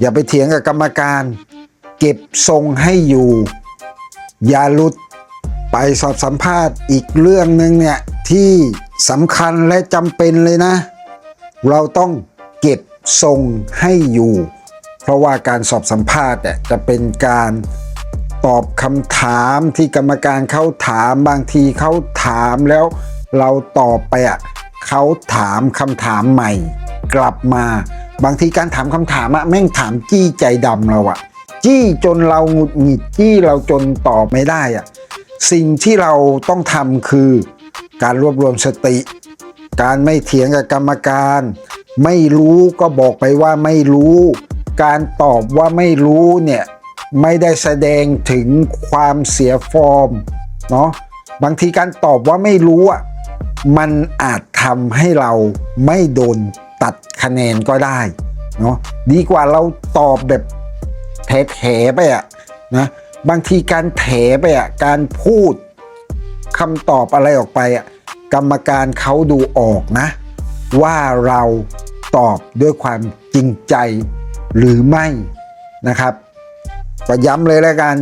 อย่าไปเถียงกับกรรมการ เก็บทรงให้อยู่ อย่าหลุดไปสอบสัมภาษณ์อีกเรื่องหนึ่งเนี่ย ที่สำคัญและจำเป็นเลยนะ เราต้องเก็บทรงให้อยู่ เพราะว่าการสอบสัมภาษณ์เนี่ยจะเป็นการตอบคำถามที่กรรมการเขาถามบางทีเขาถามแล้วเราตอบไปอะเขาถามคำถามใหม่ กลับมา บางทีการถามคำถามอะแม่งถามจี้ใจดำเราอะจี้จนเราหงุดหงิดจี้เราจนตอบไม่ได้อะสิ่งที่เราต้องทำคือการรวบรวมสติ การไม่เถียงกับกรรมการ ไม่รู้ก็บอกไปว่าไม่รู้ การตอบว่าไม่รู้เนี่ยไม่ได้แสดงถึงความเสียฟอร์มเนาะบางทีการตอบว่าไม่รู้อะมันอาจทำให้เราไม่โดน ตัดคะแนนก็ได้เนาะดีกว่าเราตอบแบบแถไปอะนะบางทีการแถไปอะการพูดคำตอบอะไรออกไปอะกรรมการเขาดูออกนะ ว่าเราตอบด้วยความจริงใจหรือไม่นะครับก็ย้ำเลยแล้วกัน